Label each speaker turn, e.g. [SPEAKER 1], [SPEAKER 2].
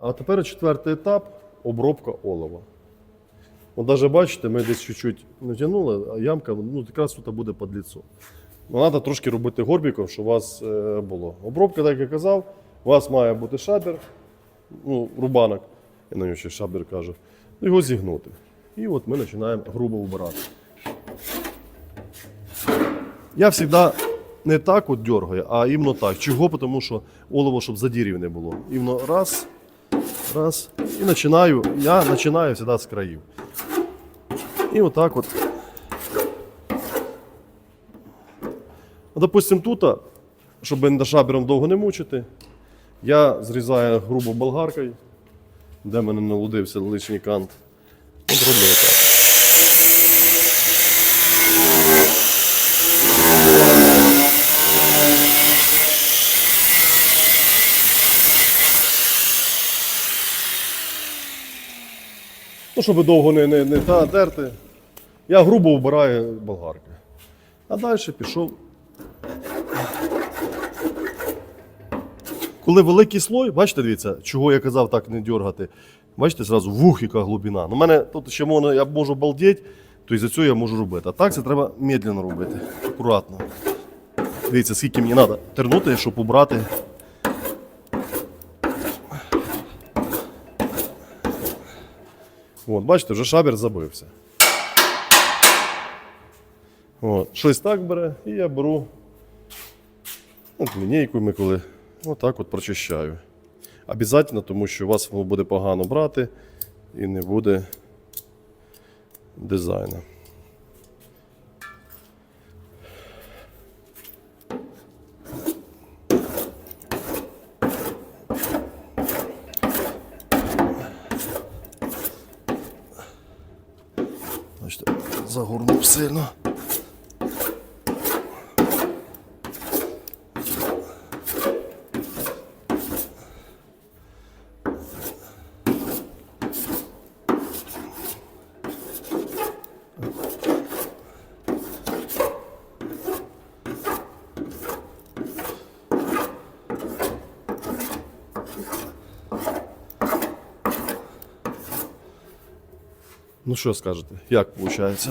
[SPEAKER 1] А тепер четвертий етап обробка олова. От навіть бачите, ми десь чуть-чуть натягнули, а ямка ну, якраз тут буде під ліцо. Ну, треба трошки робити горбіком, щоб у вас е, було. Обробка, так як я казав, у вас має бути шабер, ну, рубанок, я на нього ще шабер кажу, його зігнути. І от ми починаємо грубо вбирати. Я завжди не так от дергаю, а іменно так. Чого? Тому що олово, щоб задірів не було. Іменно раз, раз. І починаю, я починаю завжди з країв. І отак от. Допустимо, Допустим, тут, щоб шабером довго не мучити, я зрізаю грубо болгаркою, де мене налудився лишній кант. От роблю так. Ну, щоб довго не, не, не та терти. Я грубо вбираю болгарки. А далі пішов. Коли великий слой, бачите, дивіться, чого я казав так не дергати. Бачите, зразу вух, яка глибина. Ну, мене тут ще можна, я можу балдеть, то і за цього я можу робити. А так це треба медленно робити, акуратно. Дивіться, скільки мені треба тернути, щоб убрати. От, бачите, вже шабер забився. От, щось так бере, і я беру от лінійку ми коли отак от прочищаю. Обязательно, тому що у вас воно буде погано брати і не буде дизайну. Бачите, загорнув сильно. Ну що скажете, як виходить?